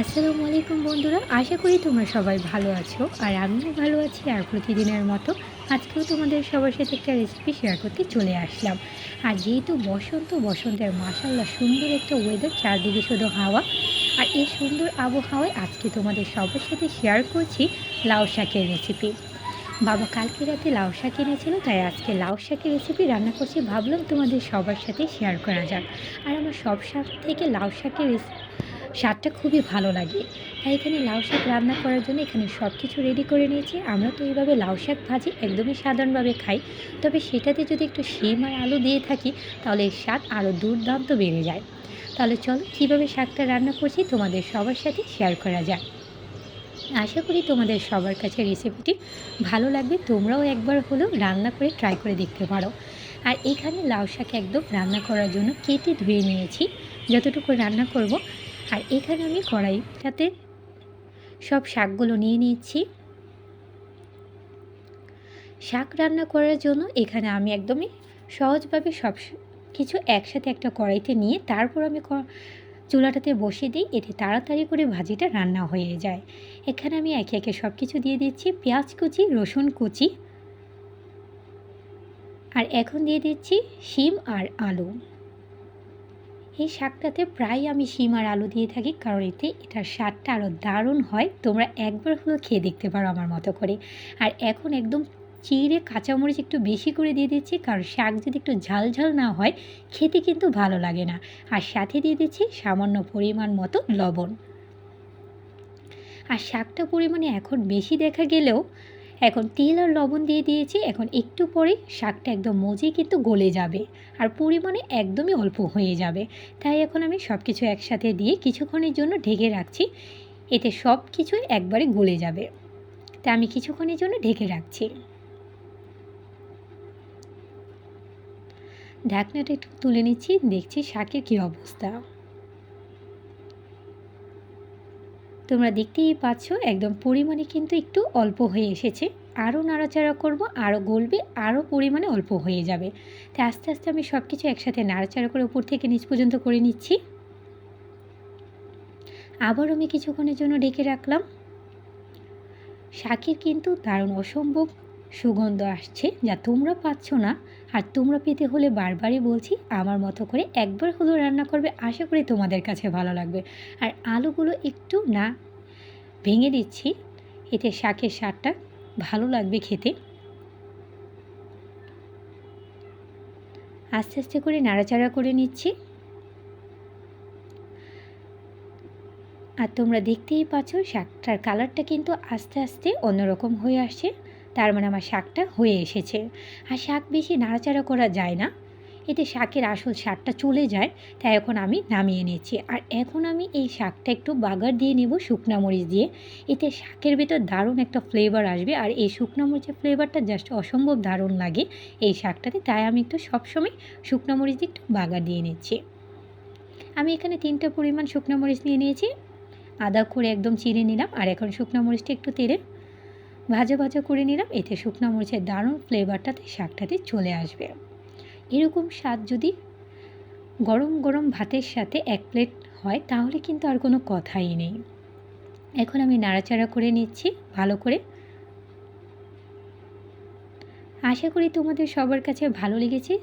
আসসালামু আলাইকুম বন্ধুরা, আশা করি তোমরা সবাই ভালো আছো আর আমিও ভালো আছি আর প্রতিদিনের মতো আজকেও তোমাদের সবার সাথে একটা রেসিপি শেয়ার করতে চলে আসলাম। আর যেহেতু বসন্ত, বসন্তের মাসাল্লাহ সুন্দর একটা ওয়েদার চারদিকে শুধু হাওয়া আর এই সুন্দর আবহাওয়ায় আজকে তোমাদের সবার সাথে শেয়ার করছি লাউ শাকের রেসিপি বাবা কালকে রাতে লাউ শাক এনেছিল, তাই আজকে লাউ শাকের রেসিপি রান্না করছি, ভাবলাম তোমাদের সবার সাথে শেয়ার করা যাক। আর আমার সব শাক থেকে লাউ শাকের রেসিপি স্বাদটা খুবই ভালো লাগে। তাই এখানে লাউ শাক রান্না করার জন্য এখানে সব কিছু রেডি করে নিয়েছি। আমরা তো এইভাবে লাউ শাক ভাজি একদমই সাধারণভাবে খাই। তবে সেটাতে যদি একটু শিম আর আলু দিয়ে থাকি, তাহলে এর স্বাদ আরও দুর্দান্ত বেড়ে যায়। তাহলে চলো, কীভাবে শাকটা রান্না করছি তোমাদের সবার সাথে শেয়ার করা যায় আশা করি তোমাদের সবার কাছে রেসিপিটি ভালো লাগবে। তোমরাও একবার হলেও রান্না করে ট্রাই করে দেখতে পারো। আর এখানে লাউ শাক একদম রান্না করার জন্য কেটে ধুয়ে নিয়েছি। যতটুকু রান্না করব আর এখানে আমি কড়াইটাতে সব শাকগুলো নিয়ে নিচ্ছি শাক রান্না করার জন্য এখানে আমি একদমই সহজভাবে সব কিছু একসাথে একটা কড়াইতে নিয়ে তারপর আমি চুলাটাতে বসিয়ে দিই, এতে তাড়াতাড়ি করে ভাজিটা রান্না হয়ে যায়। এখানে আমি একে একে সব কিছু দিয়ে দিচ্ছি, পেঁয়াজ কুচি, রসুন কুচি। আর এখন দিয়ে দিচ্ছি শিম আর আলু। এই শাকটাতে প্রায় আমি শিম আর আলু দিয়ে থাকি, কারণ এতে এটার স্বাদটা আরও দারুণ হয়। তোমরা একবার হলেও খেয়ে দেখতে পারো আমার মতো করে। আর এখন একদম চিড়ে কাঁচামরিচ একটু বেশি করে দিয়ে দিচ্ছি, কারণ শাক যদি একটু ঝাল ঝাল না হয়, খেতে কিন্তু ভালো লাগে না। আর সাথে দিয়ে দিচ্ছি সামান্য পরিমাণ মতো লবণ। আর শাকটা পরিমাণে এখন বেশি দেখা গেলেও এখন তেল আর লবণ দিয়ে দিয়েছি, এখন একটু পরে শাকটা একদম মজে কিন্তু গলে যাবে আর পরিমাণে একদমই অল্প হয়ে যাবে। তাই এখন আমি সব কিছু একসাথে দিয়ে কিছুক্ষণের জন্য ঢেকে রাখছি, এতে সব কিছুই একবারে গলে যাবে। তাই আমি কিছুক্ষণের জন্য ঢেকে রাখছি। ঢাকনাটা একটু তুলে নিচ্ছি, দেখছি শাকের কী অবস্থা। তোমরা দেখতেই পাচ্ছ, একদম পরিমাণে কিন্তু একটু অল্প হয়ে এসেছে। আরও নাড়াচাড়া করব, আরও গলবে, আরও পরিমাণে অল্প হয়ে যাবে। তাই আস্তে আস্তে আমি সব কিছু একসাথে নাড়াচাড়া করে উপর থেকে নিচ পর্যন্ত করে নিচ্ছি। আবার আমি কিছুক্ষণের জন্য ডেকে রাখলাম। শাকের কিন্তু দারুণ অসম্ভব সুগন্ধ আসছে যা তোমরা পাচ্ছ না। আর তোমরা পেতে হলে বারবারই বলছি, আমার মতো করে একবার হলেও রান্না করবে, আশা করি তোমাদের কাছে ভালো লাগবে। আর আলুগুলো একটু না ভেঙে দিচ্ছি, এতে শাকের স্বাদটা ভালো লাগবে খেতে। আস্তে আস্তে করে নাড়াচাড়া করে নিচ্ছি। আর তোমরা দেখতেই পাচ্ছ, শাকটার কালারটা কিন্তু আস্তে আস্তে অন্যরকম হয়ে আসছে। তার মানে আমার শাকটা হয়ে এসেছে। আর শাক বেশি নাড়াচাড়া করা যায় না। এতে শাকের আসল স্বাদটা চলে যায়, তাই এখন আমি নামিয়ে নিচ্ছি আর এখন আমি এই শাকটা একটু বাগার দিয়ে নেব শুকনা মরিচ দিয়ে। এতে শাকের ভেতর দারুণ একটা ফ্লেভার আসবে। আর এই শুকনো মরিচের ফ্লেভারটা জাস্ট অসম্ভব দারুণ লাগে এই শাকটাতে। তাই আমি একটু সবসময় শুকনো মরিচ দিয়ে একটু বাগার দিয়ে নিচ্ছি। আমি এখানে তিনটা পরিমাণ শুকনো মরিচ নিয়ে নিয়েছি। আদা করে একদম চিড়ে নিলাম। আর এখন শুকনো মরিচটা একটু তেলে ভাজা ভাজা করে নিলাম, এতে শুকনো মরিচের দারুণ ফ্লেভারটাতে শাকটাতে চলে আসবে। এরকম স্বাদ যদি গরম গরম ভাতের সাথে এক প্লেট হয়, তাহলে কিন্তু আর কোনো কথাই নেই। এখন আমি নাড়াচাড়া করে নিচ্ছি, ভালো করে। আশা করি তোমাদের সবার কাছে ভালো লেগেছে।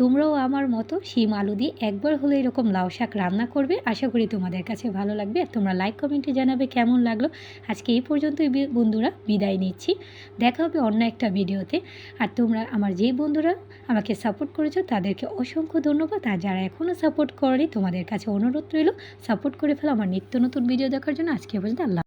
তোমরাও আমার মতো শিম আলু দিয়ে একবার হলে এরকম লাউ শাক রান্না করবে। আশা করি তোমাদের কাছে ভালো লাগবে। আর তোমরা লাইক কমেন্টে জানাবে কেমন লাগল। আজকে এই পর্যন্তই বন্ধুরা, বিদায় নিচ্ছি। দেখা হবে অন্য একটা ভিডিওতে। আর তোমরা আমার যেই বন্ধুরা আমাকে সাপোর্ট করেছ, তাদেরকে অসংখ্য ধন্যবাদ। আর যারা এখনও সাপোর্ট করেনি, তোমাদের কাছে অনুরোধ রইল সাপোর্ট করে ফেলো আমার নিত্য নতুন ভিডিও দেখার জন্য। আজকে পর্যন্ত আল্লাহ